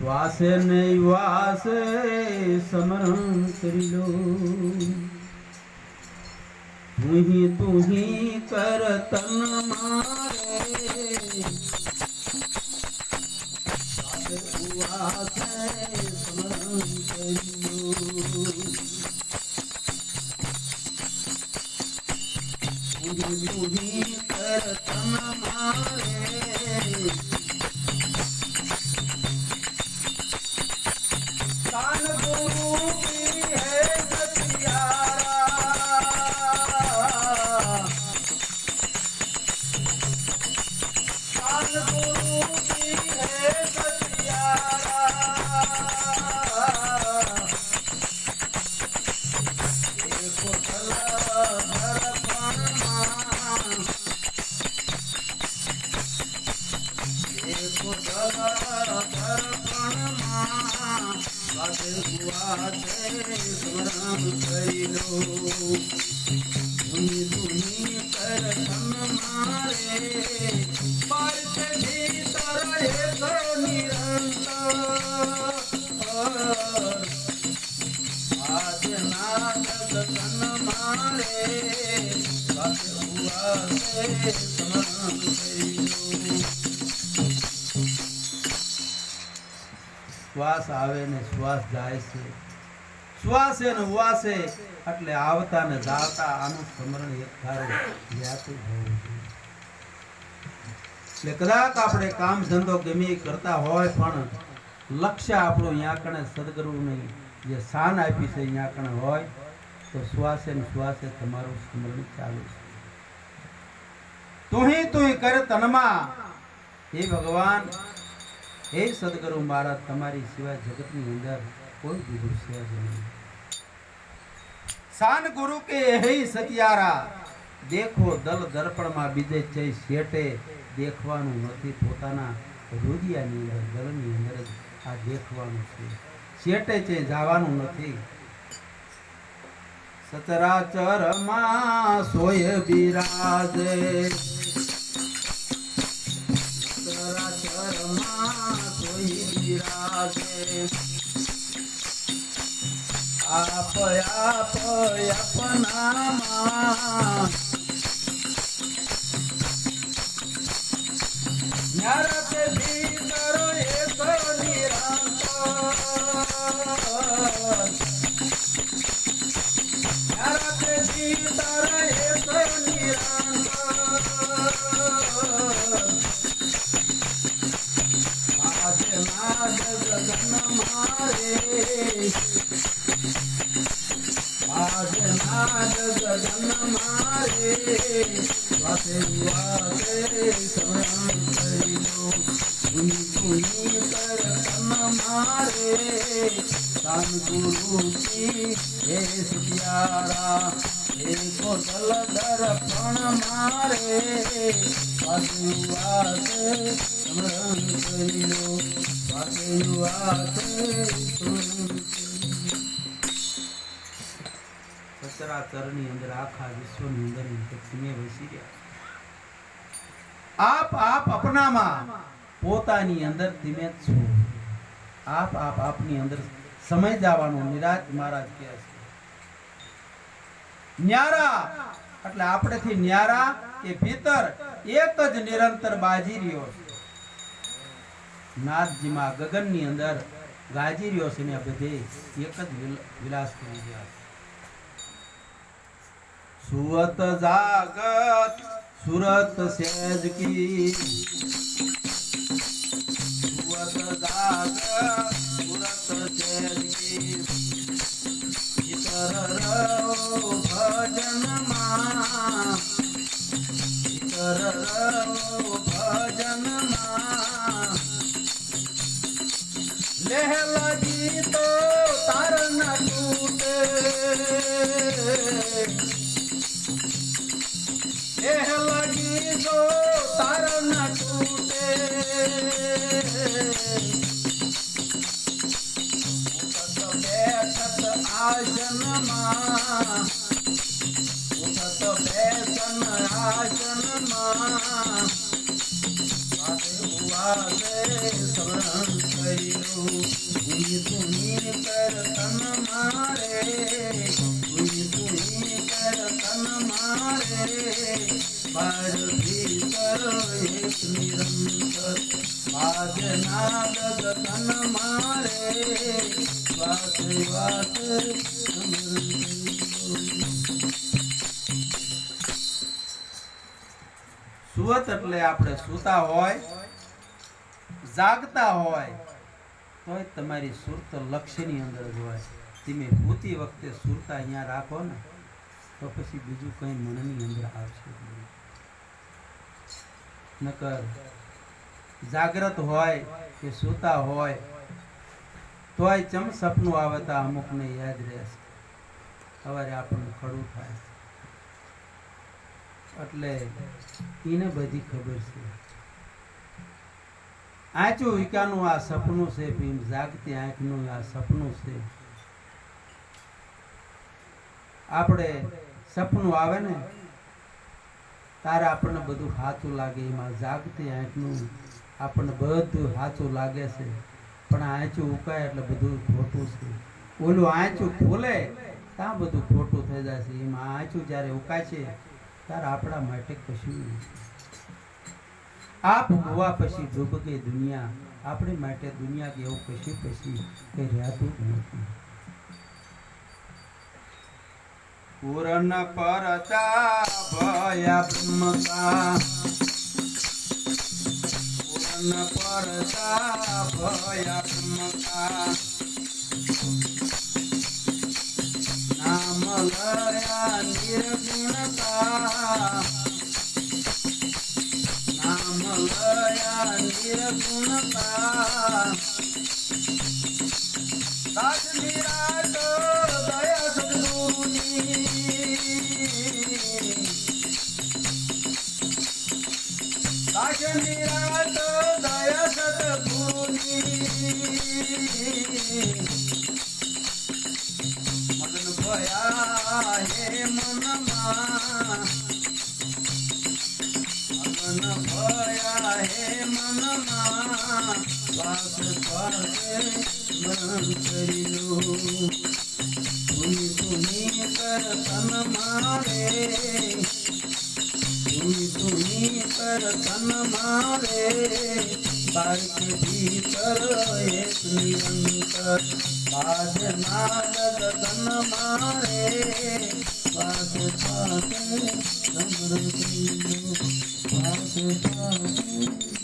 શ્વાસે નહીં વાસે સમરણ કરી લો. તુહી તુહી કર તન મારે. ઉવાસે સમરણ કર વાતે સ્મરણ કરી શ્વાસ આવે ને શ્વાસ જાય છે. શ્વાસે ને વાસે એટલે આવતા ને જાવતા આનું સ્મરણ એક ધારું જ્ઞાતું હોવું એટલે કદાચ આપણે કામ ધંધો ગમે કરતા હોય પણ લક્ષ્ય આપણું અહીંયા કણે નહીં જે શાન આપી છે અહીંયા કણે હોય, તો શ્વાસે ને શ્વાસે તમારું સ્મરણ ચાલુ છે. તુહી તુહી કર તનમાં. હે ભગવાન હે સદગુરુ મારા તમારી સિવાય જગતની અંદર કોઈ બીજું છે જ નહીં. સાન ગુરુ કે હે સતિયારા, દેખો દલ દર્પણમાં બીજે ચઈ શેટે દેખવાનું નથી. પોતાના રુદિયાની અંદર, દલની અંદર જ આ દેખવાનું છે. શેટે છે જવાનું નથી. સચરાચરમાં સોય બિરાજે. આપ આપ અપનામાં ન્યારત નાદ ગગન મારે આજ નાદ ગગન મારે વાસે વાસે સ્મરણ કરી લો ધુની ધુની કર તન મારે શાન ગુરુ હે સુતિયારા હે કોસલ દર્પણ મારે વાસે વાસે સ્મરણ કરી આપ આપ અપનામાં પોતાની અંદર ધીમે છો. આપ આપ આપની અંદર સમય જવાનો નિરાજ મહારાજ કહે છે. ન્યારા, એટલે આપણેથી ન્યારા કે ભીતર એક જ નિરંતર બાજી રહ્યો છે. નાથજીમાં ગગનની અંદર ગાજી રહ્યો છે ને બધે એક જ વિલ- વિલાસ કરી રહ્યા સુરત જાગત, સુરત સેજ કી લેહ લગી તો તાર ન તૂટે. એહ લગી જો તાર ન તૂટે બેઠત આસનમાં ઉઠત બેસન આસનમાં વાદે ઉવાદે સ્મરણ કર્યું કર તન મારે. તુઈ તુઈ કર તન મારે. બાર ભીતર એક નિરંતર. વાજ નાદ તન મારે. વાત વાત સુવત એટલે આપણે સૂતા હોય જાગતા હોય, તોય તમારી સુરત લક્ષ્યની અંદર હોય. તમે ભૂતી વખતે સુરતા અહીંયા રાખો ને, તો પછી બીજું કંઈ મનની અંદર આવશે નકર જાગ્રત હોય કે સૂતા હોય, તોય ચમ સપનું આવે તો અમુકને યાદ રહેશે. સવારે આપણને ખડું થાય. એટલે એને બધી ખબર છે. આંચું વિકાનું આ સપનું છે, ભીમ, જાગતી આંખનું આ સપનું છે. આપણે સપનું આવે ને, તારે આપણને બધું સાચું લાગે, એમાં જાગતી આંખનું આપણને બધું સાચું લાગે છે. પણ આંચું ઉકાય એટલે બધું ખોટું છે. ઓલું આંચું ખોલે, ત્યાં બધું ખોટું થઈ જાય છે. એમાં આંચું જ્યારે ઉકાય છે, ત્યારે આપણા માટે કશું નહીં આપ હોવા પછી ડૂબકે દુનિયા, આપણે માટે દુનિયા એવું કશું પછી કે રહેતું નથી. પૂરણ પરચા ભયા બ્રહ્મતા પૂરણ પરચા ભયા બ્રહ્મતા નામ લયા નિર્ગુણતા. काश्मीर गुणपा काश्मीरात दया सद्गुनी काश्मीरात दया सद्गुनी મનમાં શ્વાસ શ્વાસે મન કરી લો સુની સુની કર તન મારે સુની સુની કર તન મારે બાર કે ભીતર એક નિરંતર બાજ નાદ તન મારે શ્વાસ શ્વાસે સમૃદ્ધિ શ્વાસ શ્વાસે